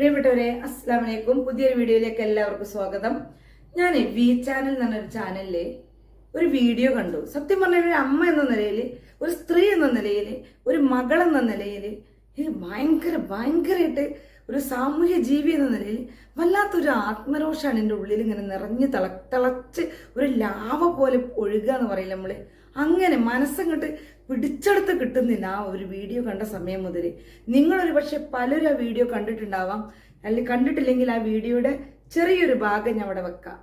പ്രിയപ്പെട്ടവരെ അസ്സാം വലൈക്കും പുതിയൊരു വീഡിയോയിലേക്ക് എല്ലാവർക്കും സ്വാഗതം. ഞാൻ വി ചാനൽ എന്ന് പറഞ്ഞൊരു ചാനലിൽ ഒരു വീഡിയോ കണ്ടു. സത്യം പറഞ്ഞ ഒരു അമ്മ എന്ന നിലയിൽ ഒരു സ്ത്രീ എന്ന നിലയിൽ ഒരു മകൾ എന്ന നിലയിൽ ഭയങ്കര ഭയങ്കരമായിട്ട് ഒരു സാമൂഹ്യ ജീവി എന്ന നിലയിൽ വല്ലാത്തൊരു ആത്മരോഷാണ് എന്റെ ഉള്ളിൽ ഇങ്ങനെ നിറഞ്ഞ് തിള തിളച്ച് ഒരു ലാവ പോലെ ഒഴുകുക എന്ന് പറയില്ല നമ്മൾ. അങ്ങനെ മനസ്സങ്ങോട്ട് പിടിച്ചെടുത്ത് കിട്ടുന്നില്ല ആ ഒരു വീഡിയോ കണ്ട സമയം മുതൽ നിങ്ങളൊരു പക്ഷെ പലരും ആ വീഡിയോ കണ്ടിട്ടുണ്ടാവാം. അല്ലെങ്കിൽ കണ്ടിട്ടില്ലെങ്കിൽ ആ വീഡിയോയുടെ ചെറിയൊരു ഭാഗം ഞാൻ അവിടെ വെക്കാം.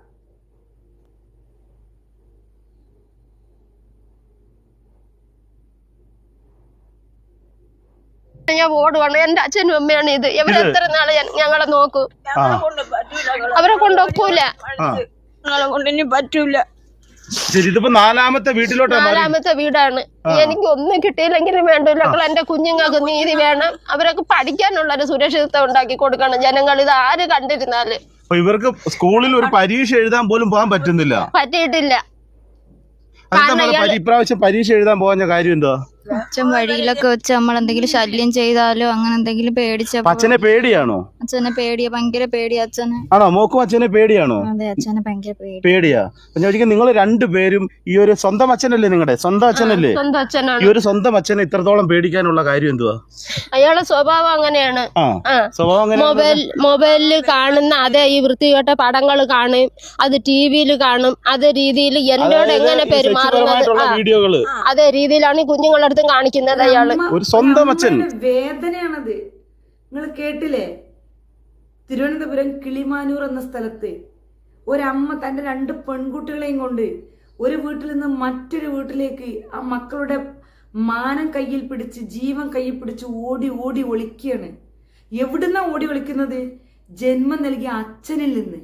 ഞാൻ ഓടുവാണ് എന്റെ അച്ഛനും അമ്മയാണ് ഇത്. ഇവർ എത്ര നാളെ ഞങ്ങളെ നോക്കൂ. അവരെ കൊണ്ടൊക്കൂല ഞങ്ങളെ കൊണ്ടിനി പറ്റൂല. ശരി ഇതിപ്പോ നാലാമത്തെ വീട്ടിലോട്ടാ മാറി. നാലാമത്തെ വീടാണ്. എനിക്ക് ഒന്നും കിട്ടിയില്ലെങ്കിലും വേണ്ട. എന്റെ കുഞ്ഞുങ്ങൾക്ക് നീതി വേണം. അവരൊക്കെ പഠിക്കാനുള്ള ഒരു സുരക്ഷിതത്വം ഉണ്ടാക്കി കൊടുക്കണം. ജനങ്ങൾ ഇത് ആര് കണ്ടിരുന്നാൽ. അപ്പൊ ഇവർക്ക് സ്കൂളിൽ ഒരു പരീക്ഷ എഴുതാൻ പോലും പോകാൻ പറ്റുന്നില്ല. പറ്റിയിട്ടില്ല. ഇപ്രാവശ്യം പരീക്ഷ എഴുതാൻ പോകാൻ കാര്യം എന്തോ അച്ഛൻ വഴിയിലൊക്കെ വെച്ച് നമ്മൾ എന്തെങ്കിലും ശല്യം ചെയ്താലോ അങ്ങനെ എന്തെങ്കിലും പേടിച്ചോ അച്ഛനെ പേടിയാണോ? അച്ഛനെ പേടിയ ഭയങ്കര പേടിയാ അച്ഛന്. ആണോ? മോക്കും അച്ഛനെ പേടിയാണോ? അതെ അച്ഛനെ ഭയങ്കര പേടി പേടിയാ. അപ്പൊ ഞാൻ ചോദിക്കാം നിങ്ങൾ രണ്ടുപേരും ഈ ഒരു സ്വന്തം അച്ഛനല്ലേ നിങ്ങളുടെ സ്വന്തം അച്ഛനല്ലേ? സ്വന്തം ഈ ഒരു സ്വന്തം അച്ഛനെ ഇത്രത്തോളം പേടിക്കാനുള്ള കാര്യം എന്തുവാ? അയാളെ സ്വഭാവം അങ്ങനെയാണ്. സ്വഭാവം അങ്ങനെ മൊബൈൽ മൊബൈലിൽ കാണുന്ന അതേ ഈ വൃത്തികെട്ട പടങ്ങൾ കാണും അത് ടി വിയിൽ കാണും അതേ രീതിയിൽ എന്നോട് എങ്ങനെ പെരുമാറുന്നത്? അതേ രീതിയിലാണ് ഈ കുഞ്ഞുങ്ങളുടെ അടുത്തും കാണിക്കുന്നത് അയാൾ. ഒരു സ്വന്തം അച്ഛൻ. വേദനയാണത്. നിങ്ങൾ കേട്ടില്ലേ? തിരുവനന്തപുരം കിളിമാനൂർ എന്ന സ്ഥലത്ത് ഒരമ്മ തന്റെ രണ്ട് പെൺകുട്ടികളെയും കൊണ്ട് ഒരു വീട്ടിൽ നിന്ന് മറ്റൊരു വീട്ടിലേക്ക് ആ മക്കളുടെ മാനം കയ്യിൽ പിടിച്ച് ജീവൻ കയ്യിൽ പിടിച്ച് ഓടി ഓടി ഒളിക്കുകയാണ്. എവിടുന്നാ ഓടി ഒളിക്കുന്നത്? ജന്മം നൽകിയ അച്ഛനിൽ നിന്ന്.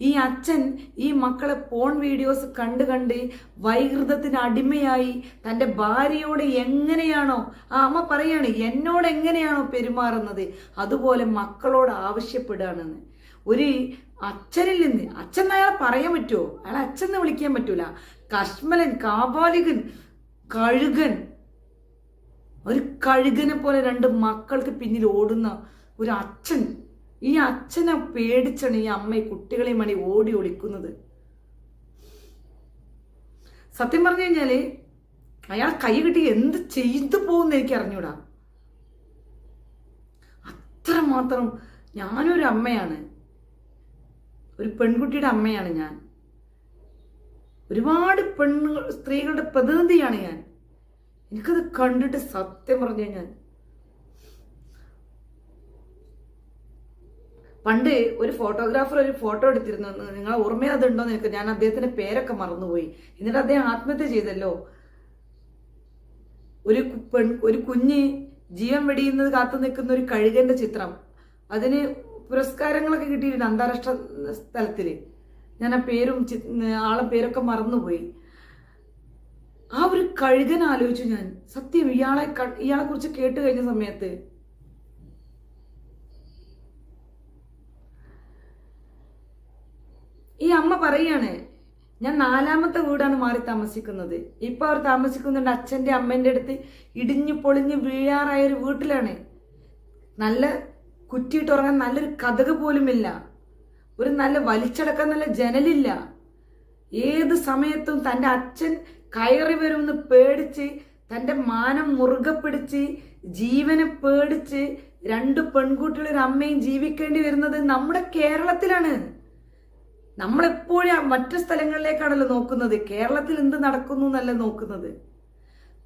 ഈ അച്ഛൻ ഈ മക്കളെ പോൺ വീഡിയോസ് കണ്ട് കണ്ട് വൈകൃതത്തിന് അടിമയായി തന്റെ ഭാര്യയോട് എങ്ങനെയാണോ ആ അമ്മ പറയാണ് എന്നോട് എങ്ങനെയാണോ പെരുമാറുന്നത്? അതുപോലെ മക്കളോട് ആവശ്യപ്പെടുകയാണെന്ന്. ഒരു അച്ഛനിൽ നിന്ന് അച്ഛൻ അയാളെ പറയാൻ പറ്റുമോ? അയാളെ അച്ഛൻ വിളിക്കാൻ പറ്റൂല. കശ്മലൻ കാബാലികൻ കഴുകൻ. ഒരു കഴുകനെ പോലെ രണ്ട് മക്കൾക്ക് പിന്നിൽ ഓടുന്ന ഒരു അച്ഛൻ. ഈ അച്ഛനെ പേടിച്ചാണ് ഈ അമ്മ ഈ കുട്ടികളെ മണി ഓടി ഒളിക്കുന്നത്. സത്യം പറഞ്ഞു കഴിഞ്ഞാൽ അയാൾ കൈ കിട്ടി എന്ത് ചെയ്തു പോകുന്ന എനിക്ക് അറിഞ്ഞൂടാ. അത്രമാത്രം ഞാനൊരു അമ്മയാണ്. ഒരു പെൺകുട്ടിയുടെ അമ്മയാണ് ഞാൻ. ഒരുപാട് പെണ്ണുങ്ങൾ സ്ത്രീകളുടെ പ്രതിനിധിയാണ് ഞാൻ. എനിക്കത് കണ്ടിട്ട് സത്യം പറഞ്ഞു കഴിഞ്ഞാൽ പണ്ട് ഒരു ഫോട്ടോഗ്രാഫർ ഒരു ഫോട്ടോ എടുത്തിരുന്നു. നിങ്ങൾ ഓർമ്മയിൽ അതുണ്ടോ എന്ന് എനിക്ക്? ഞാൻ അദ്ദേഹത്തിന്റെ പേരൊക്കെ മറന്നുപോയി. എന്നിട്ട് അദ്ദേഹം ആത്മഹത്യ ചെയ്തല്ലോ. ഒരു പെൺ ഒരു കുഞ്ഞ് ജീവൻ വെടിയുന്നത് കാത്തു നിൽക്കുന്ന ഒരു കഴുകന്റെ ചിത്രം. അതിന് പുരസ്കാരങ്ങളൊക്കെ കിട്ടിയിട്ടുണ്ട് അന്താരാഷ്ട്ര തലത്തിൽ ഞാൻ ആ പേരും ആളെ പേരൊക്കെ മറന്നുപോയി. ആ ഒരു കഴുകൻ ആലോചിച്ചു ഞാൻ. സത്യം ഇയാളെ ഇയാളെ കുറിച്ച് കേട്ട് കഴിഞ്ഞ സമയത്ത് ഈ അമ്മ പറയാണ് ഞാൻ നാലാമത്തെ വീടാണ് മാറി താമസിക്കുന്നത്. ഇപ്പൊ അവർ താമസിക്കുന്നുണ്ട് അച്ഛന്റെ അമ്മേന്റെ അടുത്ത്. ഇടിഞ്ഞു പൊളിഞ്ഞു വീഴാറായ ഒരു വീട്ടിലാണ്. നല്ല കുറ്റിയിട്ട് ഉറങ്ങാൻ നല്ലൊരു കഥക് പോലുമില്ല. ഒരു നല്ല വലിച്ചടക്കാൻ നല്ല ജനലില്ല. ഏത് സമയത്തും തന്റെ അച്ഛൻ കയറി വരുമെന്ന് പേടിച്ച് തന്റെ മാനം മുറുകെ പിടിച്ച് ജീവനെ പേടിച്ച് രണ്ട് പെൺകുട്ടികളൊരു അമ്മയും ജീവിക്കേണ്ടി വരുന്നത് നമ്മുടെ കേരളത്തിലാണ്. നമ്മളെപ്പോഴും മറ്റു സ്ഥലങ്ങളിലേക്കാണല്ലോ നോക്കുന്നത്. കേരളത്തിൽ എന്ത് നടക്കുന്നു എന്നല്ല നോക്കുന്നത്.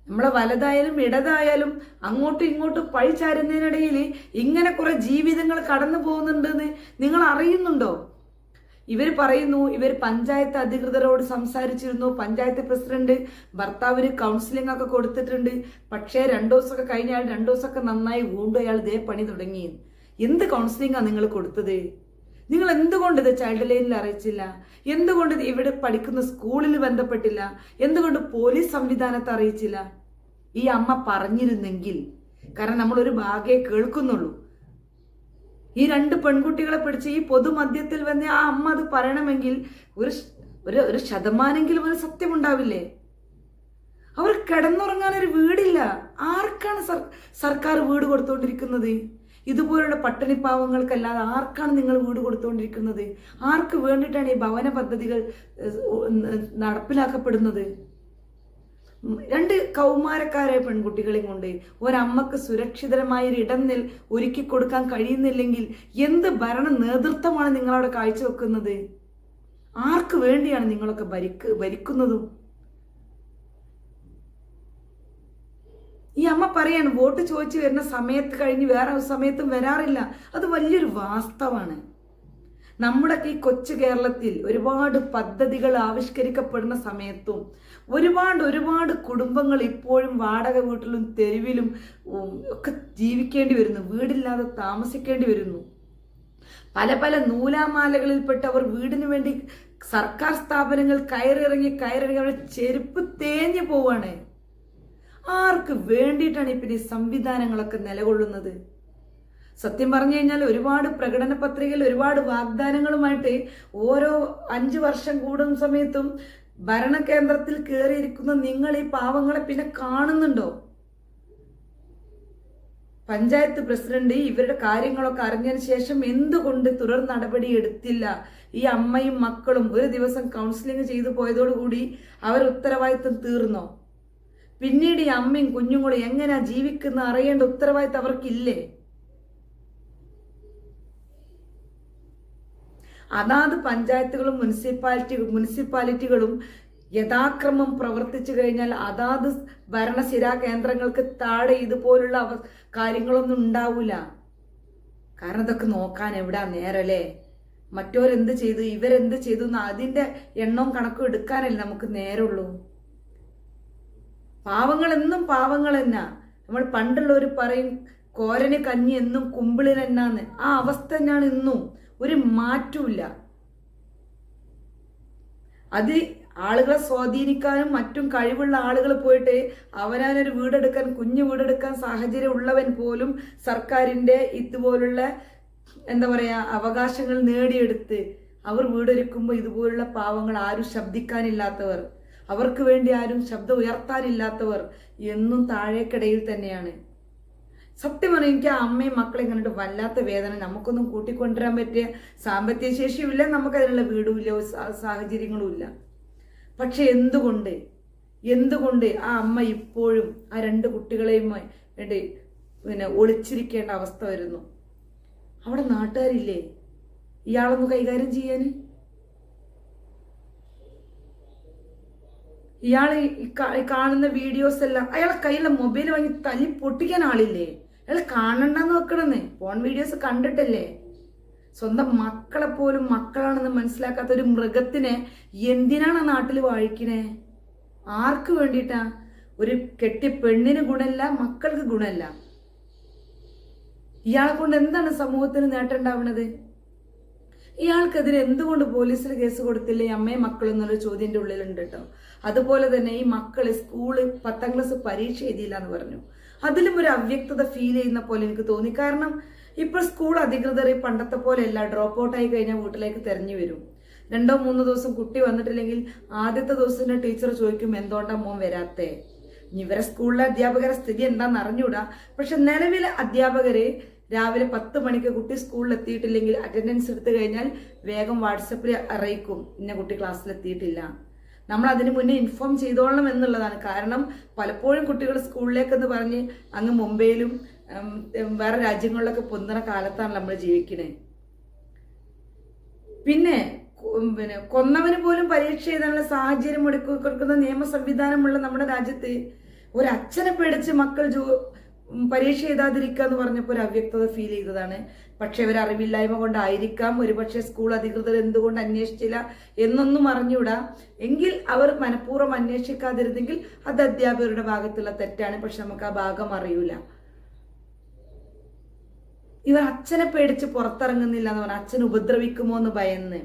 നമ്മളെ വലതായാലും ഇടതായാലും അങ്ങോട്ടും ഇങ്ങോട്ടും പഴിച്ചാരുന്നതിനിടയിൽ ഇങ്ങനെ കുറെ ജീവിതങ്ങൾ കടന്നു പോകുന്നുണ്ടെന്ന് നിങ്ങൾ അറിയുന്നുണ്ടോ? ഇവർ പറയുന്നു ഇവർ പഞ്ചായത്ത് അധികൃതരോട് സംസാരിച്ചിരുന്നു. പഞ്ചായത്ത് പ്രസിഡന്റ് ഭർത്താവിന് കൗൺസിലിംഗ് ഒക്കെ കൊടുത്തിട്ടുണ്ട്. പക്ഷേ രണ്ടു ദിവസമൊക്കെ കഴിഞ്ഞാൽ രണ്ടു ദിവസമൊക്കെ നന്നായി വീണ്ടും അയാൾ ഇതേ പണി തുടങ്ങി. എന്ത് കൗൺസിലിംഗാണ് നിങ്ങൾ കൊടുത്തത്? നിങ്ങൾ എന്തുകൊണ്ട് ഇത് ചൈൽഡ് ലൈനിൽ അറിയിച്ചില്ല? എന്തുകൊണ്ട് ഇവിടെ പഠിക്കുന്ന സ്കൂളിൽ ബന്ധപ്പെട്ടില്ല? എന്തുകൊണ്ട് പോലീസ് സംവിധാനത്തെ അറിയിച്ചില്ല? ഈ അമ്മ പറഞ്ഞിരുന്നെങ്കിൽ കാരണം നമ്മളൊരു ഭാഗേ കേൾക്കുന്നുള്ളൂ. ഈ രണ്ട് പെൺകുട്ടികളെ പിടിച്ച് ഈ പൊതുമധ്യത്തിൽ വന്ന് ആ അമ്മ അത് പറയണമെങ്കിൽ ഒരു ഒരു ഒരു ശതമാനെങ്കിലും ഒരു സത്യമുണ്ടാവില്ലേ? അവർ കിടന്നുറങ്ങാൻ ഒരു വീടില്ല. ആർക്കാണ് സർ സർക്കാർ വീട് കൊടുത്തുകൊണ്ടിരിക്കുന്നത് ഇതുപോലുള്ള പട്ടിണിപ്പാവങ്ങൾക്കല്ലാതെ ആർക്കാണ് നിങ്ങൾ വീട് കൊടുത്തുകൊണ്ടിരിക്കുന്നത് ആർക്ക് വേണ്ടിയിട്ടാണ് ഈ ഭവന പദ്ധതികൾ നടപ്പിലാക്കപ്പെടുന്നത്? രണ്ട് കൗമാരക്കാരായ പെൺകുട്ടികളെയും കൊണ്ട് ഒരമ്മക്ക് സുരക്ഷിതമായ ഒരു ഇടം ഒരുക്കി കൊടുക്കാൻ കഴിയുന്നില്ലെങ്കിൽ എന്ത് ഭരണ നേതൃത്വമാണ് നിങ്ങളവിടെ കാഴ്ചവെക്കുന്നത്? ആർക്ക് വേണ്ടിയാണ് നിങ്ങളൊക്കെ ഭരിക്ക് ഭരിക്കുന്നതും? ഈ അമ്മ പറയാണ് വോട്ട് ചോദിച്ചു വരുന്ന സമയത്ത് കഴിഞ്ഞ് വേറെ സമയത്തും വരാറില്ല. അത് വലിയൊരു വാസ്തവാണ്. നമ്മുടെയൊക്കെ ഈ കൊച്ചു കേരളത്തിൽ ഒരുപാട് പദ്ധതികൾ ആവിഷ്കരിക്കപ്പെടുന്ന സമയത്തും ഒരുപാട് ഒരുപാട് കുടുംബങ്ങൾ ഇപ്പോഴും വാടക വീട്ടിലും തെരുവിലും ഒക്കെ ജീവിക്കേണ്ടി വരുന്നു. വീടില്ലാതെ താമസിക്കേണ്ടി വരുന്നു. പല പല നൂലാമാലകളിൽപ്പെട്ടവർ വീടിന് വേണ്ടി സർക്കാർ സ്ഥാപനങ്ങൾ കയറിറങ്ങി കയറിറങ്ങി അവരുടെ ചെരുപ്പ് തേഞ്ഞു പോവാണ്. ആർക്ക് വേണ്ടിയിട്ടാണ് ഇപ്പം ഈ സംവിധാനങ്ങളൊക്കെ നിലകൊള്ളുന്നത്? സത്യം പറഞ്ഞു കഴിഞ്ഞാൽ ഒരുപാട് പ്രകടന പത്രികയിൽ ഒരുപാട് വാഗ്ദാനങ്ങളുമായിട്ട് ഓരോ അഞ്ചു വർഷം കൂടുന്ന സമയത്തും ഭരണകേന്ദ്രത്തിൽ കയറിയിരിക്കുന്ന നിങ്ങൾ ഈ പാവങ്ങളെ പിന്നെ കാണുന്നുണ്ടോ? പഞ്ചായത്ത് പ്രസിഡന്റ് ഇവരുടെ കാര്യങ്ങളൊക്കെ അറിഞ്ഞതിന് ശേഷം എന്തുകൊണ്ട് തുടർ നടപടി എടുത്തില്ല? ഈ അമ്മയും മക്കളും ഒരു ദിവസം കൗൺസിലിംഗ് ചെയ്തു പോയതോടുകൂടി അവർ ഉത്തരവാദിത്തം തീർന്നോ? പിന്നീട് ഈ അമ്മയും കുഞ്ഞുങ്ങളും എങ്ങനെയാ ജീവിക്കുന്ന അറിയേണ്ട ഉത്തരവാദിത്തം അവർക്കില്ലേ? അതാത് പഞ്ചായത്തുകളും മുനിസിപ്പാലിറ്റി മുനിസിപ്പാലിറ്റികളും യഥാക്രമം പ്രവർത്തിച്ചു കഴിഞ്ഞാൽ അതാത് ഭരണസിരാ കേന്ദ്രങ്ങൾക്ക് താഴെ ഇതുപോലുള്ള അവ കാര്യങ്ങളൊന്നും ഉണ്ടാവൂല. കാരണം ഇതൊക്കെ നോക്കാൻ എവിടാ നേരല്ലേ? മറ്റോരെന്ത് ചെയ്തു? ഇവരെന്ത് ചെയ്തു? എന്ന് അതിന്റെ എണ്ണവും കണക്കും എടുക്കാനല്ലേ നമുക്ക് നേരമുള്ളൂ പാവങ്ങൾ എന്നും പാവങ്ങൾ എന്നാ നമ്മൾ പണ്ടുള്ളവർ പറയും കോരന് കഞ്ഞി എന്നും കുമ്പിളിനെന്നാന്ന്. ആ അവസ്ഥ തന്നെയാണ് ഇന്നും. ഒരു മാറ്റമില്ല അത് ആളുകളെ സ്വാധീനിക്കാനും മറ്റും കഴിവുള്ള ആളുകൾ പോയിട്ട് അവനവനൊരു വീടെടുക്കാൻ കുഞ്ഞു വീടെടുക്കാൻ സാഹചര്യം ഉള്ളവൻ പോലും സർക്കാരിന്റെ ഇതുപോലുള്ള എന്താ പറയാ അവകാശങ്ങൾ നേടിയെടുത്ത് അവർ വീടൊരുക്കുമ്പോൾ ഇതുപോലുള്ള പാവങ്ങൾ ആരും ശബ്ദിക്കാനില്ലാത്തവർ. അവർക്ക് വേണ്ടി ആരും ശബ്ദം ഉയർത്താനില്ലാത്തവർ എന്നും താഴേക്കിടയിൽ തന്നെയാണ്. സത്യം പറഞ്ഞാൽ എനിക്ക് ആ അമ്മയും മക്കളെയും കണ്ടിട്ട് വല്ലാത്ത വേദന. നമുക്കൊന്നും കൂട്ടിക്കൊണ്ടുവരാൻ പറ്റിയ സാമ്പത്തിക ശേഷിയുമില്ല വീടുമില്ല ഇല്ല സാ- സാഹചര്യങ്ങളും ഇല്ല. പക്ഷെ എന്തുകൊണ്ട് എന്തുകൊണ്ട് ആ അമ്മ ഇപ്പോഴും ആ രണ്ട് കുട്ടികളെയും വേണ്ടി പിന്നെ ഒളിച്ചിരിക്കേണ്ട അവസ്ഥ വരുന്നു? അവിടെ നാട്ടുകാരില്ലേ? ഇയാളൊന്ന് കൈകാര്യം ചെയ്യാൻ? ഇയാൾ കാണുന്ന വീഡിയോസ് എല്ലാം അയാളെ കയ്യിലെ മൊബൈൽ വാങ്ങി തല്ലി പൊട്ടിക്കാൻ ആളില്ലേ? അയാൾ കാണണ്ടെന്ന് വെക്കണമെന്ന് ഫോൺ വീഡിയോസ് കണ്ടിട്ടല്ലേ? സ്വന്തം മക്കളെ പോലും മക്കളാണെന്ന് മനസ്സിലാക്കാത്ത ഒരു മൃഗത്തിനെ എന്തിനാണ് ആ നാട്ടിൽ വാഴിക്കണേ? ആർക്ക് വേണ്ടിയിട്ടാ? ഒരു കെട്ടിയ പെണ്ണിന് ഗുണമല്ല മക്കൾക്ക് ഗുണമല്ല ഇയാളെ കൊണ്ട് എന്താണ് സമൂഹത്തിന് നേട്ടം ഉണ്ടാവുന്നത്? ഇയാൾക്കെതിരെ എന്തുകൊണ്ട് പോലീസിൽ കേസ് കൊടുത്തില്ല? ഈ അമ്മയും മക്കളും എന്നൊരു ചോദ്യം എന്റെ ഉള്ളിലുണ്ട് കേട്ടോ. അതുപോലെ തന്നെ ഈ മക്കൾ സ്കൂൾ പത്താം ക്ലാസ് പരീക്ഷ എഴുതിയില്ല എന്ന് പറഞ്ഞു. അതിലും ഒരു അവ്യക്തത ഫീൽ ചെയ്യുന്ന പോലെ എനിക്ക് തോന്നി. കാരണം ഇപ്പോൾ സ്കൂൾ അധികൃതർ ഈ പണ്ടത്തെ പോലെയല്ല ഡ്രോപ്പ് ഔട്ട് ആയി കഴിഞ്ഞാൽ വീട്ടിലേക്ക് തെരഞ്ഞു വരും. രണ്ടോ മൂന്നോ ദിവസം കുട്ടി വന്നിട്ടില്ലെങ്കിൽ ആദ്യത്തെ ദിവസം ടീച്ചർ ചോദിക്കും എന്തുകൊണ്ടാ മോൻ വരാത്തേ? ഇവരെ സ്കൂളിലെ അധ്യാപകരെ സ്ഥിതി എന്താണെന്ന് അറിഞ്ഞൂടാ. പക്ഷെ നിലവിലെ അധ്യാപകര് രാവിലെ പത്ത് മണിക്ക് കുട്ടി സ്കൂളിൽ എത്തിയിട്ടില്ലെങ്കിൽ അറ്റൻഡൻസ് എടുത്തു കഴിഞ്ഞാൽ വേഗം വാട്സപ്പിൽ അറിയിക്കും ഇന്ന കുട്ടി ക്ലാസ്സിൽ എത്തിയിട്ടില്ല നമ്മൾ അതിനു മുന്നേ ഇൻഫോം ചെയ്തോളണം എന്നുള്ളതാണ്. കാരണം പലപ്പോഴും കുട്ടികൾ സ്കൂളിലേക്കെന്ന് പറഞ്ഞ് അങ്ങ് മുംബൈയിലും വേറെ രാജ്യങ്ങളിലൊക്കെ പൊന്തുന്ന കാലത്താണ് നമ്മൾ ജീവിക്കണേ. പിന്നെ പിന്നെ കൊന്നവന് പോലും പരീക്ഷ എഴുതാനുള്ള സാഹചര്യം കൊടുക്കുന്ന നിയമ സംവിധാനമുള്ള നമ്മുടെ രാജ്യത്ത് ഒരു അച്ഛനെ പേടിച്ച് മക്കൾ ജോ പരീക്ഷ എഴുതാതിരിക്കുക എന്ന് പറഞ്ഞപ്പോൾ ഒരു അവ്യക്തത ഫീൽ ചെയ്തതാണ്. പക്ഷെ ഇവർ കൊണ്ടായിരിക്കാം. ഒരുപക്ഷെ സ്കൂൾ അധികൃതർ എന്തുകൊണ്ട് അന്വേഷിച്ചില്ല എന്നൊന്നും അറിഞ്ഞൂടാ എങ്കിൽ അവർ മനഃപൂർവം അന്വേഷിക്കാതിരുന്നെങ്കിൽ അത് അധ്യാപകരുടെ ഭാഗത്തുള്ള തെറ്റാണ്. പക്ഷെ നമുക്ക് ആ ഭാഗം അറിയൂല. ഇവർ അച്ഛനെ പേടിച്ച് പുറത്തിറങ്ങുന്നില്ല എന്ന് പറഞ്ഞാൽ അച്ഛൻ ഉപദ്രവിക്കുമോ എന്ന് ഭയന്ന്.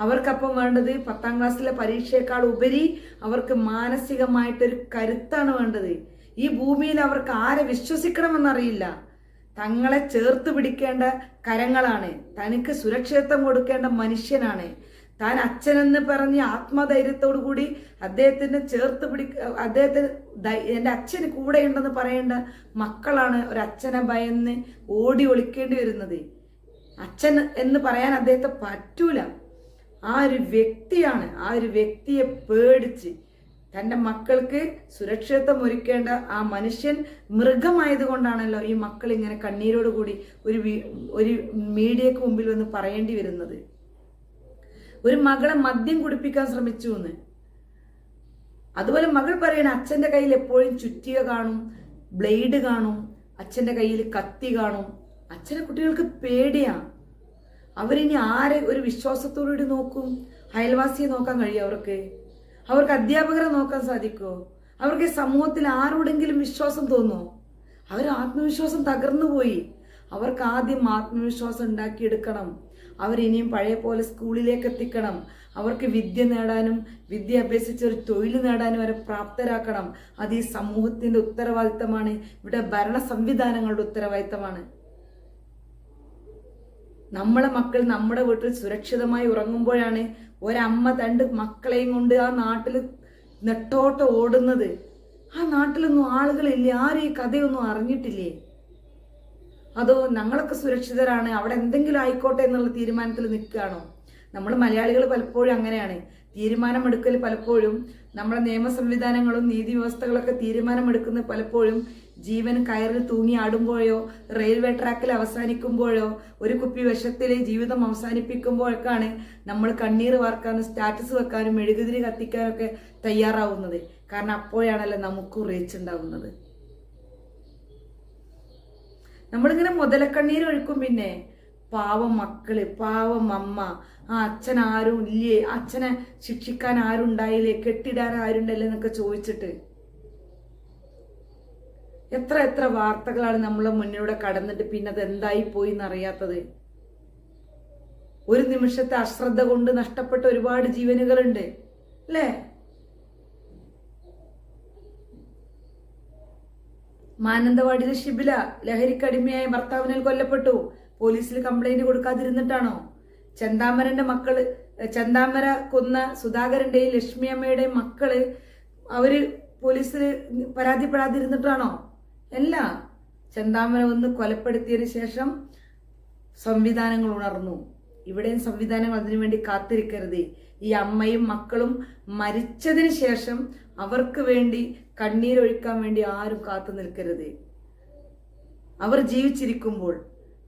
അവർക്കപ്പം വേണ്ടത് പത്താം ക്ലാസ്സിലെ പരീക്ഷയേക്കാൾ ഉപരി അവർക്ക് മാനസികമായിട്ടൊരു കരുത്താണ് വേണ്ടത്. ഈ ഭൂമിയിൽ അവർക്ക് ആരെ വിശ്വസിക്കണമെന്നറിയില്ല. തങ്ങളെ ചേർത്ത് പിടിക്കേണ്ട കരങ്ങളാണ്. തനിക്ക് സുരക്ഷിതത്വം കൊടുക്കേണ്ട മനുഷ്യനാണ്. താൻ അച്ഛനെന്ന് പറഞ്ഞ് ആത്മധൈര്യത്തോടു കൂടി അദ്ദേഹത്തിന് ചേർത്ത് പിടി അദ്ദേഹത്തിന് എന്റെ അച്ഛന് കൂടെ ഉണ്ടെന്ന് പറയേണ്ട മക്കളാണ് ഒരു അച്ഛനെ ഭയന്ന് ഓടി ഒളിക്കേണ്ടി വരുന്നത്. അച്ഛൻ എന്ന് പറയാൻ അദ്ദേഹത്തെ പറ്റൂല. ആ ഒരു വ്യക്തിയാണ് ആ ഒരു വ്യക്തിയെ പേടിച്ച് തന്റെ മക്കൾക്ക് സുരക്ഷിതത്വം ഒരുക്കേണ്ട ആ മനുഷ്യൻ മൃഗമായത് കൊണ്ടാണല്ലോ ഈ മക്കൾ ഇങ്ങനെ കണ്ണീരോട് കൂടി ഒരു ഒരു മീഡിയക്ക് മുമ്പിൽ വന്ന് പറയേണ്ടി വരുന്നത്. ഒരു മകളെ മദ്യം കുടിപ്പിക്കാൻ ശ്രമിച്ചു എന്ന്. അതുപോലെ മകൾ പറയണ അച്ഛന്റെ കയ്യിൽ എപ്പോഴും ചുറ്റിക കാണും ബ്ലേഡ് കാണും അച്ഛന്റെ കയ്യിൽ കത്തി കാണും. അച്ഛനെ കുട്ടികൾക്ക് പേടിയാ. അവരിനി ആരെ ഒരു വിശ്വാസത്തോടുകൂടി നോക്കും? അയൽവാസിയെ നോക്കാൻ കഴിയും അവർക്ക്? അവർക്ക് അധ്യാപകരെ നോക്കാൻ സാധിക്കുമോ അവർക്ക് സമൂഹത്തിൽ ആരോടെങ്കിലും വിശ്വാസം തോന്നുമോ അവർ ആത്മവിശ്വാസം തകർന്നു പോയി. അവർക്ക് ആദ്യം ആത്മവിശ്വാസം ഉണ്ടാക്കിയെടുക്കണം. അവരിനിയും പഴയ പോലെ സ്കൂളിലേക്ക് എത്തിക്കണം. അവർക്ക് വിദ്യ നേടാനും വിദ്യ അഭ്യസിച്ച് ഒരു തൊഴിൽ നേടാനും അവരെ പ്രാപ്തരാക്കണം. അത് ഈ സമൂഹത്തിന്റെ ഉത്തരവാദിത്തമാണ്. ഇവിടെ ഭരണ സംവിധാനങ്ങളുടെ ഉത്തരവാദിത്തമാണ്. നമ്മളെ മക്കൾ നമ്മുടെ വീട്ടിൽ സുരക്ഷിതമായി ഉറങ്ങുമ്പോഴാണ് ഒരമ്മ തണ്ട് മക്കളെയും കൊണ്ട് ആ നാട്ടിൽ നെട്ടോട്ട് ഓടുന്നത്. ആ നാട്ടിലൊന്നും ആളുകളില്ല? ആരും ഈ കഥയൊന്നും അറിഞ്ഞിട്ടില്ലേ? അതോ ഞങ്ങളൊക്കെ സുരക്ഷിതരാണ് അവിടെ എന്തെങ്കിലും ആയിക്കോട്ടെ എന്നുള്ള തീരുമാനത്തിൽ നിൽക്കുകയാണോ? നമ്മൾ മലയാളികൾ പലപ്പോഴും അങ്ങനെയാണ്. തീരുമാനമെടുക്കൽ പലപ്പോഴും നമ്മളെ നിയമ സംവിധാനങ്ങളും നീതി വ്യവസ്ഥകളൊക്കെ തീരുമാനമെടുക്കുന്നത് പലപ്പോഴും ജീവൻ കയറിൽ തൂങ്ങി ആടുമ്പോഴോ റെയിൽവേ ട്രാക്കിൽ അവസാനിക്കുമ്പോഴോ ഒരു കുപ്പി വിഷത്തിൽ ജീവിതം അവസാനിപ്പിക്കുമ്പോഴൊക്കെയാണ് നമ്മൾ കണ്ണീർ വാർക്കാനും സ്റ്റാറ്റസ് വെക്കാനും മെഴുകുതിരി കത്തിക്കാനൊക്കെ തയ്യാറാവുന്നത്. കാരണം അപ്പോഴാണല്ലോ നമുക്കും റീച്ച് ഉണ്ടാവുന്നത്. നമ്മളിങ്ങനെ മുതലക്കണ്ണീർ ഒഴുക്കും പിന്നെ പാവം മക്കൾ പാവം അമ്മ ആ അച്ഛൻ ആരും ഇല്ലേ അച്ഛനെ ശിക്ഷിക്കാൻ ആരുണ്ടായില്ലേ കെട്ടിടാൻ ആരുണ്ടല്ലേ എന്നൊക്കെ ചോദിച്ചിട്ട് എത്ര എത്ര വാർത്തകളാണ് നമ്മളെ മുന്നിലൂടെ കടന്നിട്ട് പിന്നെ അത് എന്തായി പോയി എന്നറിയാത്തത്? ഒരു നിമിഷത്തെ അശ്രദ്ധ കൊണ്ട് നഷ്ടപ്പെട്ട ഒരുപാട് ജീവനുകളുണ്ട് അല്ലേ? മാനന്തവാടിയിലെ ഷിബില ലഹരിക്കടിമയായ ഭർത്താവിനാൽ കൊല്ലപ്പെട്ടു. പോലീസിൽ കംപ്ലൈന്റ് കൊടുക്കാതിരുന്നിട്ടാണോ? ചെന്താമരന്റെ മക്കൾ ചെന്താമര കൊന്ന സുധാകരന്റെയും ലക്ഷ്മിയമ്മയുടെയും മക്കൾ അവർ പോലീസിൽ പരാതിപ്പെടാതിരുന്നിട്ടാണോ? അല്ല ചെന്താമര ഒന്ന് കൊലപ്പെടുത്തിയതിനു ശേഷം സംവിധാനങ്ങൾ ഉണർന്നു. ഇവിടെയും സംവിധാനങ്ങൾ അതിനുവേണ്ടി കാത്തിരിക്കരുത്. ഈ അമ്മയും മക്കളും മരിച്ചതിന് ശേഷം അവർക്ക് വേണ്ടി കണ്ണീരൊഴിക്കാൻ വേണ്ടി ആരും കാത്തു നിൽക്കരുത്. അവർ ജീവിച്ചിരിക്കുമ്പോൾ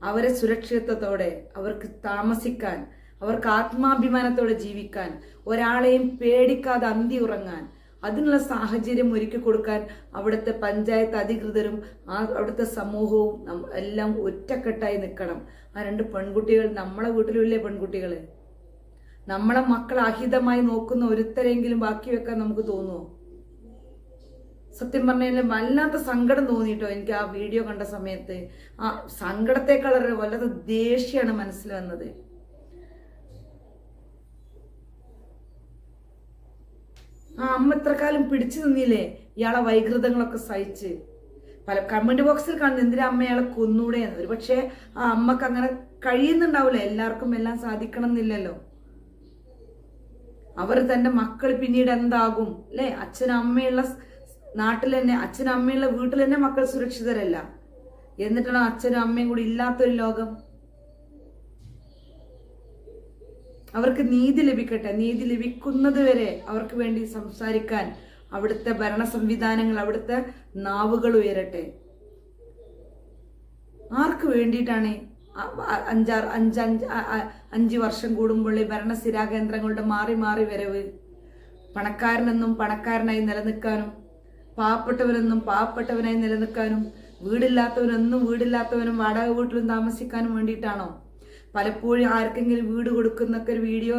അവരെ സുരക്ഷിതത്വത്തോടെ അവർക്ക് താമസിക്കാൻ അവർക്ക് ആത്മാഭിമാനത്തോടെ ജീവിക്കാൻ ഒരാളെയും പേടിക്കാതെ അന്തി ഉറങ്ങാൻ അതിനുള്ള സാഹചര്യം ഒരുക്കി കൊടുക്കാൻ അവിടുത്തെ പഞ്ചായത്ത് അധികൃതരും ആ അവിടുത്തെ സമൂഹവും എല്ലാം ഒറ്റക്കെട്ടായി നിൽക്കണം. ആ രണ്ട് പെൺകുട്ടികൾ നമ്മളെ വീട്ടിലുമില്ലേ പെൺകുട്ടികൾ നമ്മളെ മക്കൾ അഹിതമായി നോക്കുന്ന ഒരുത്തരെങ്കിലും ബാക്കി വെക്കാൻ നമുക്ക് തോന്നുമോ സത്യം പറഞ്ഞാൽ വല്ലാത്ത സങ്കടം തോന്നിയിട്ടോ എനിക്ക് ആ വീഡിയോ കണ്ട സമയത്ത്. ആ സങ്കടത്തെക്കാളേറെ വല്ലാത്ത ദേഷ്യമാണ് മനസ്സിൽ വന്നത്. ആ അമ്മ ഇത്ര കാലം പിടിച്ചു നിന്നില്ലേ? ഇയാളെ വൈകൃതങ്ങളൊക്കെ സഹിച്ച്. പല കമന്റ് ബോക്സിൽ കാണുന്നു എന്തിനാ അമ്മ അയാളെ കൊന്നൂടെ? ഒരു പക്ഷേ ആ അമ്മയ്ക്ക് അങ്ങനെ കഴിയുന്നുണ്ടാവില്ല. എല്ലാവർക്കും എല്ലാം സാധിക്കണം എന്നില്ലല്ലോ അവർ തന്റെ മക്കൾ പിന്നീട് എന്താകും? അല്ലെ? അച്ഛനും അമ്മയുള്ള സ് നാട്ടിൽ തന്നെ അച്ഛനും അമ്മയുള്ള വീട്ടിൽ തന്നെ മക്കൾ സുരക്ഷിതരല്ല. എന്നിട്ടാണ് അച്ഛനും അമ്മയും കൂടി ഇല്ലാത്തൊരു ലോകം? അവർക്ക് നീതി ലഭിക്കട്ടെ. നീതി ലഭിക്കുന്നത് വരെ അവർക്ക് വേണ്ടി സംസാരിക്കാൻ അവിടുത്തെ ഭരണ സംവിധാനങ്ങൾ അവിടുത്തെ നാവുകൾ ഉയരട്ടെ. ആർക്ക് വേണ്ടിയിട്ടാണ് അഞ്ചാറ് അഞ്ചഞ്ച് അ- അ- അഞ്ച് വർഷം കൂടുമ്പോൾ ഈ ഭരണ കേന്ദ്രങ്ങളുടെ മാറി മാറി വരവ്. പണക്കാരനെന്നും പണക്കാരനായി നിലനിൽക്കാനും പാവപ്പെട്ടവരെന്നും പാവപ്പെട്ടവനായി നിലനിൽക്കാനും വീടില്ലാത്തവനെന്നും വീടില്ലാത്തവനും വാടക വീട്ടിലും താമസിക്കാനും വേണ്ടിയിട്ടാണോ? പലപ്പോഴും ആർക്കെങ്കിലും വീട് കൊടുക്കുന്നൊക്കെ ഒരു വീഡിയോ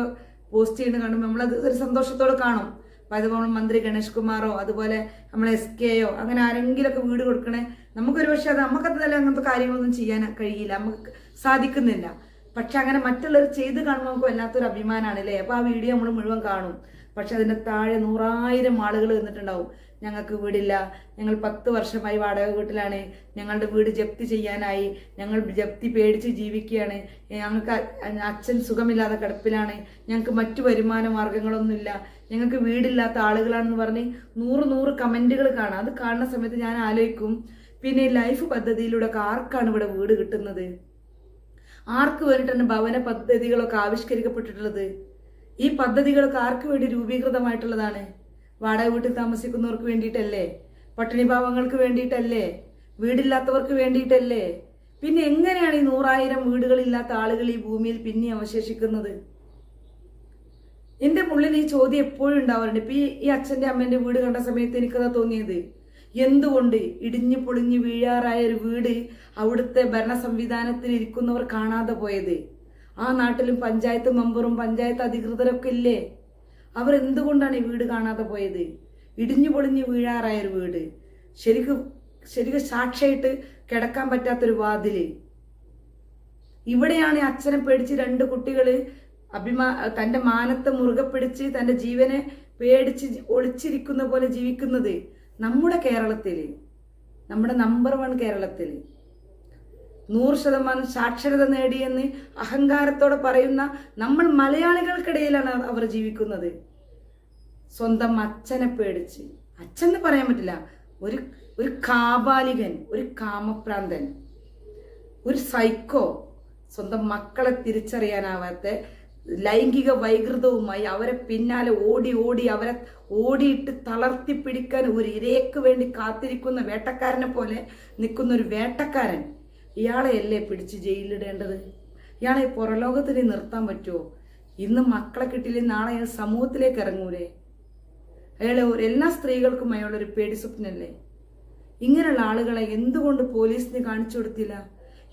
പോസ്റ്റ് ചെയ്യുന്ന കാണുമ്പോൾ നമ്മളത് ഒരു സന്തോഷത്തോടെ കാണും. അതുപോലെ മന്ത്രി ഗണേഷ് കുമാറോ അതുപോലെ നമ്മളെ എസ് കെയോ അങ്ങനെ ആരെങ്കിലുമൊക്കെ വീട് കൊടുക്കണേ നമുക്കൊരു പക്ഷേ അത് നമുക്കത് തന്നെ അങ്ങനത്തെ കാര്യങ്ങളൊന്നും ചെയ്യാൻ കഴിയില്ല നമുക്ക് സാധിക്കുന്നില്ല. പക്ഷെ അങ്ങനെ മറ്റുള്ളവർ ചെയ്ത് കാണുമ്പോൾ നമുക്ക് വല്ലാത്തൊരു അഭിമാനമാണ് അല്ലേ? അപ്പോൾ ആ വീഡിയോ നമ്മൾ മുഴുവൻ കാണും. പക്ഷെ അതിന്റെ താഴെ നൂറായിരം ആളുകൾ നിന്നിട്ടുണ്ടാവും. ഞങ്ങൾക്ക് വീടില്ല. ഞങ്ങൾ പത്ത് വർഷമായി വാടക വീട്ടിലാണ്. ഞങ്ങളുടെ വീട് ജപ്തി ചെയ്യാനായി. ഞങ്ങൾ ജപ്തി പേടിച്ച് ജീവിക്കുകയാണ്. ഞങ്ങൾക്ക് അച്ഛൻ സുഖമില്ലാതെ കിടപ്പിലാണ്. ഞങ്ങൾക്ക് മറ്റു വരുമാന മാർഗങ്ങളൊന്നുമില്ല. ഞങ്ങൾക്ക് വീടില്ലാത്ത ആളുകളാണെന്ന് പറഞ്ഞ് നൂറ് നൂറ് കമന്റുകൾ കാണാം. അത് കാണുന്ന സമയത്ത് ഞാൻ ആലോചിക്കും പിന്നെ ലൈഫ് പദ്ധതിയിലൂടെ ആർക്കാണ് ഇവിടെ വീട് കിട്ടുന്നത്? ആർക്ക് വേണ്ടിയിട്ടാണ് ഭവന പദ്ധതികളൊക്കെ ആവിഷ്കരിക്കപ്പെട്ടിട്ടുള്ളത്? ഈ പദ്ധതികളൊക്കെ ആർക്ക് വേണ്ടി രൂപീകൃതമായിട്ടുള്ളതാണ്? വാടക വീട്ടിൽ താമസിക്കുന്നവർക്ക് വേണ്ടിയിട്ടല്ലേ? പട്ടിണി പാവങ്ങൾക്ക് വേണ്ടിയിട്ടല്ലേ? വീടില്ലാത്തവർക്ക് വേണ്ടിയിട്ടല്ലേ? പിന്നെ എങ്ങനെയാണ് ഈ നൂറായിരം വീടുകളില്ലാത്ത ആളുകൾ ഈ ഭൂമിയിൽ പിന്നെ അവശേഷിക്കുന്നത്? എന്റെ മുള്ളിൽ ഈ ചോദ്യം എപ്പോഴും ഉണ്ടാവാറുണ്ട്. ഇപ്പൊ ഈ അച്ഛന്റെ അമ്മേന്റെ വീട് കണ്ട സമയത്ത് എനിക്കതാ തോന്നിയത്. എന്തുകൊണ്ട് ഇടിഞ്ഞു പൊളിഞ്ഞു വീഴാറായ ഒരു വീട് അവിടുത്തെ ഭരണ സംവിധാനത്തിൽ ഇരിക്കുന്നവർ കാണാതെ പോയത്? ആ നാട്ടിലും പഞ്ചായത്ത് മെമ്പറും പഞ്ചായത്ത് അധികൃതരൊക്കെ ഇല്ലേ? അവർ എന്തുകൊണ്ടാണ് ഈ വീട് കാണാതെ പോയത്? ഇടിഞ്ഞു പൊളിഞ്ഞ് വീഴാറായ ഒരു വീട്. ശരിക്കും ശരിക്കും സാക്ഷിയായിട്ട് കിടക്കാൻ പറ്റാത്തൊരു വാതിൽ. ഇവിടെയാണ് അച്ഛനെ പേടിച്ച് രണ്ട് കുട്ടികൾ അഭിമാ തന്റെ മാനത്തെ മുറുകെ പിടിച്ച് തന്റെ ജീവനെ പേടിച്ച് ഒളിച്ചിരിക്കുന്ന പോലെ ജീവിക്കുന്നത് നമ്മുടെ കേരളത്തിൽ നമ്മുടെ നമ്പർ വൺ കേരളത്തിൽ. നൂറ് ശതമാനം സാക്ഷരത നേടിയെന്ന് അഹങ്കാരത്തോടെ പറയുന്ന നമ്മൾ മലയാളികൾക്കിടയിലാണ് അവർ ജീവിക്കുന്നത്. സ്വന്തം അച്ഛനെ പേടിച്ച്. അച്ഛൻ പറയാൻ പറ്റില്ല. ഒരു ഒരു കാബാലികൻ ഒരു കാമപ്രാന്തൻ ഒരു സൈക്കോ സ്വന്തം മക്കളെ തിരിച്ചറിയാനാവാത്ത ലൈംഗിക വൈകൃതവുമായി അവരെ പിന്നാലെ ഓടി ഓടി അവരെ ഓടിയിട്ട് തളർത്തി പിടിക്കാൻ ഒരു ഇരയ്ക്ക് വേണ്ടി കാത്തിരിക്കുന്ന വേട്ടക്കാരനെ പോലെ നിൽക്കുന്ന ഒരു വേട്ടക്കാരൻ. ഇയാളെയല്ലേ പിടിച്ച് ജയിലിലിടേണ്ടത്? ഇയാളെ പുറലോകത്തിന് നിർത്താൻ പറ്റുമോ? ഇന്ന് മക്കളെ കിട്ടിയില്ലേ നാളെ അയാൾ സമൂഹത്തിലേക്ക് ഇറങ്ങൂലേ? അയാളെ എല്ലാ സ്ത്രീകൾക്കും അയാളൊരു പേടി സ്വപ്നല്ലേ? ഇങ്ങനെയുള്ള ആളുകളെ എന്തുകൊണ്ട് പോലീസിന് കാണിച്ചു കൊടുത്തില്ല?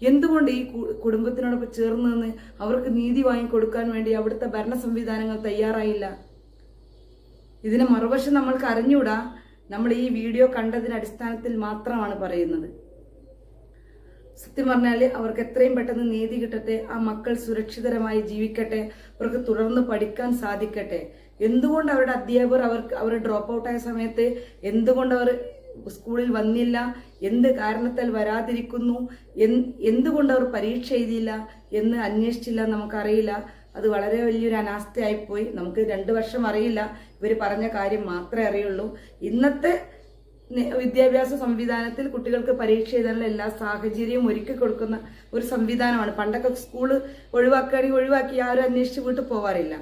എന്തുകൊണ്ട് ഈ കുടുംബത്തിനോടൊപ്പം ചേർന്ന് നിന്ന് അവർക്ക് നീതി വാങ്ങിക്കൊടുക്കാൻ വേണ്ടി അവിടുത്തെ ഭരണ സംവിധാനങ്ങൾ തയ്യാറായില്ല? ഇതിന് മറുവശം നമ്മൾക്ക് അറിഞ്ഞൂടാ. നമ്മൾ ഈ വീഡിയോ കണ്ടതിന് അടിസ്ഥാനത്തിൽ മാത്രമാണ് പറയുന്നത്. സത്യം പറഞ്ഞാൽ അവർക്ക് എത്രയും പെട്ടെന്ന് നീതി കിട്ടട്ടെ ആ മക്കൾ സുരക്ഷിതരമായി ജീവിക്കട്ടെ അവർക്ക് തുടർന്ന് പഠിക്കാൻ സാധിക്കട്ടെ. എന്തുകൊണ്ട് അവരുടെ അധ്യാപകർ അവർക്ക് അവർ ഡ്രോപ്പ് ഔട്ടായ സമയത്ത് എന്തുകൊണ്ട് അവർ സ്കൂളിൽ വന്നില്ല എന്ത് കാരണത്താൽ വരാതിരിക്കുന്നു എന്തുകൊണ്ട് അവർ പരീക്ഷ എഴുതിയില്ല എന്ന് അന്വേഷിച്ചില്ല നമുക്കറിയില്ല. അത് വളരെ വലിയൊരു അനാസ്ഥയായിപ്പോയി. നമുക്ക് രണ്ട് വർഷം അറിയില്ല. ഇവർ പറഞ്ഞ കാര്യം മാത്രമേ അറിയുള്ളൂ. ഇന്നത്തെ വിദ്യാഭ്യാസ സംവിധാനത്തിൽ കുട്ടികൾക്ക് പരീക്ഷ എഴുതാനുള്ള എല്ലാ സാഹചര്യവും ഒരുക്കി കൊടുക്കുന്ന ഒരു സംവിധാനമാണ്. പണ്ടൊക്കെ സ്കൂൾ ഒഴിവാക്കുകയാണെങ്കിൽ ഒഴിവാക്കി ആരും അന്വേഷിച്ച് വീട്ടിൽ പോവാറില്ല.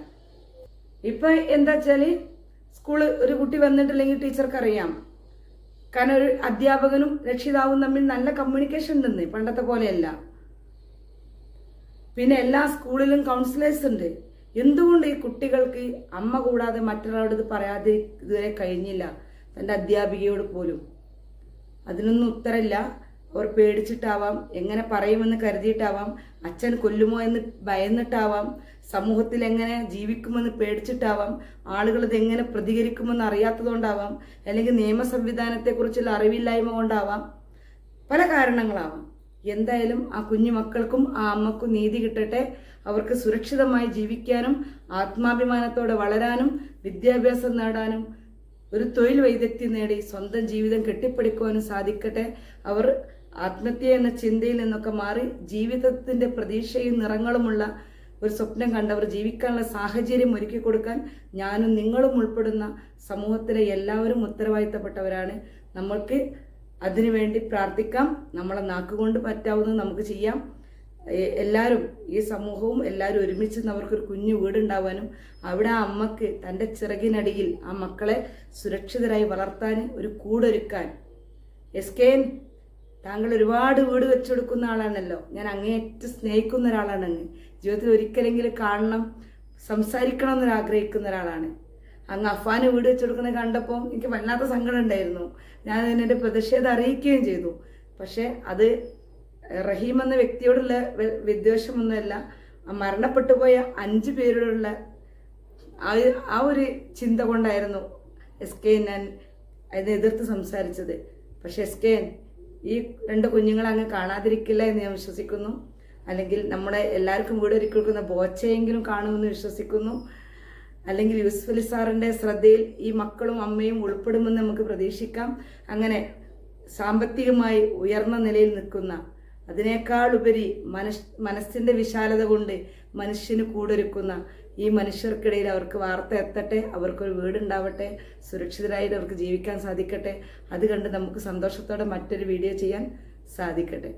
ഇപ്പൊ എന്താ വെച്ചാൽ സ്കൂൾ ഒരു കുട്ടി വന്നിട്ടില്ലെങ്കിൽ ടീച്ചർക്ക് അറിയാം കാരണം ഒരു അധ്യാപകനും രക്ഷിതാവും തമ്മിൽ നല്ല കമ്മ്യൂണിക്കേഷൻ ഉണ്ടെന്ന് പണ്ടത്തെ പോലെയല്ല. പിന്നെ എല്ലാ സ്കൂളിലും കൗൺസിലേഴ്സ് ഉണ്ട്. എന്തുകൊണ്ട് ഈ കുട്ടികൾക്ക് അമ്മ കൂടാതെ മറ്റൊരാളോട് ഇത് പറയാതെ ഇതുവരെ കഴിഞ്ഞില്ല? തന്റെ അധ്യാപികയോട് പോലും. അതിനൊന്നും ഉത്തരമില്ല. അവർ പേടിച്ചിട്ടാവാം. എങ്ങനെ പറയുമെന്ന് കരുതിയിട്ടാവാം. അച്ഛൻ കൊല്ലുമോ എന്ന് ഭയന്നിട്ടാവാം. സമൂഹത്തിൽ എങ്ങനെ ജീവിക്കുമെന്ന് പേടിച്ചിട്ടാവാം. ആളുകൾ ഇതെങ്ങനെ പ്രതികരിക്കുമെന്ന് അറിയാത്തതുകൊണ്ടാവാം. അല്ലെങ്കിൽ നിയമ സംവിധാനത്തെക്കുറിച്ചുള്ള അറിവില്ലായ്മ കൊണ്ടാവാം. പല കാരണങ്ങളാവാം. എന്തായാലും ആ കുഞ്ഞു മക്കൾക്കും ആ അമ്മക്കും നീതി കിട്ടട്ടെ. അവർക്ക് സുരക്ഷിതമായി ജീവിക്കാനും ആത്മാഭിമാനത്തോടെ വളരാനും വിദ്യാഭ്യാസം നേടാനും ഒരു തൊഴിൽ വൈദഗ്ധ്യം നേടി സ്വന്തം ജീവിതം കെട്ടിപ്പടുക്കുവാനും സാധിക്കട്ടെ. അവർ ആത്മഹത്യ എന്ന ചിന്തയിൽ നിന്നൊക്കെ മാറി ജീവിതത്തിന്റെ പ്രതീക്ഷയും നിറങ്ങളുമുള്ള ഒരു സ്വപ്നം കണ്ടവർ ജീവിക്കാനുള്ള സാഹചര്യം ഒരുക്കി കൊടുക്കാൻ ഞാനും നിങ്ങളും ഉൾപ്പെടുന്ന സമൂഹത്തിലെ എല്ലാവരും ഉത്തരവാദിത്തപ്പെട്ടവരാണ്. നമ്മൾക്ക് അതിനുവേണ്ടി പ്രാർത്ഥിക്കാം. നമ്മളെ നാക്കുകൊണ്ട് പറ്റാവുന്നത് നമുക്ക് ചെയ്യാം. എല്ലാവരും ഈ സമൂഹവും എല്ലാവരും ഒരുമിച്ച് അവർക്കൊരു കുഞ്ഞു വീടുണ്ടാവാനും അവിടെ ആ അമ്മയ്ക്ക് തന്റെ ചിറകിനടിയിൽ ആ മക്കളെ സുരക്ഷിതരായി വളർത്താൻ ഒരു കൂടൊരുക്കാൻ. എസ് കെ എൻ താങ്കൾ ഒരുപാട് വീട് വെച്ചെടുക്കുന്ന ആളാണല്ലോ. ഞാൻ അങ്ങേയറ്റം സ്നേഹിക്കുന്ന ഒരാളാണ് ജീവിതത്തിൽ ഒരിക്കലെങ്കിലും കാണണം സംസാരിക്കണം എന്ന് ആഗ്രഹിക്കുന്ന ഒരാളാണ്. അങ്ങ് അഫാന് വീട് വെച്ചെടുക്കുന്നത് കണ്ടപ്പോൾ എനിക്ക് വല്ലാത്ത സങ്കടം ഉണ്ടായിരുന്നു. ഞാൻ അതിനെ പ്രതിഷേധം അറിയിക്കുകയും ചെയ്തു. പക്ഷേ അത് റഹീം എന്ന വ്യക്തിയോടുള്ള വിദ്വേഷമൊന്നുമല്ല. മരണപ്പെട്ടു പോയ അഞ്ച് പേരോടുള്ള ആ ഒരു- ചിന്ത കൊണ്ടായിരുന്നു എസ് കെ ഞാൻ അതിനെ എതിർത്ത് സംസാരിച്ചത്. പക്ഷെ എസ് കെ ഈ രണ്ട് കുഞ്ഞുങ്ങളെ അങ്ങ് കാണാതിരിക്കില്ല എന്ന് ഞാൻ വിശ്വസിക്കുന്നു. അല്ലെങ്കിൽ നമ്മുടെ എല്ലാവർക്കും വീട് ഒരുക്കി കൊടുക്കുന്ന ബോച്ചയെങ്കിലും കാണുമെന്ന് വിശ്വസിക്കുന്നു. അല്ലെങ്കിൽ യൂസുഫ് അലി സാറിന്റെ ശ്രദ്ധയിൽ ഈ മക്കളും അമ്മയും ഉൾപ്പെടുമെന്ന് നമുക്ക് പ്രതീക്ഷിക്കാം. അങ്ങനെ സാമ്പത്തികമായി ഉയർന്ന നിലയിൽ നിൽക്കുന്ന അതിനേക്കാൾ ഉപരി മനസ് മനസ്സിന്റെ വിശാലത കൊണ്ട് മനുഷ്യന് കൂടൊരുക്കുന്ന ഈ മനുഷ്യർക്കിടയിൽ അവർക്ക് വാർത്ത എത്തട്ടെ അവർക്കൊരു വീടുണ്ടാവട്ടെ സുരക്ഷിതരായിട്ട് അവർക്ക് ജീവിക്കാൻ സാധിക്കട്ടെ. അത് കണ്ട് നമുക്ക് സന്തോഷത്തോടെ മറ്റൊരു വീഡിയോ ചെയ്യാൻ സാധിക്കട്ടെ.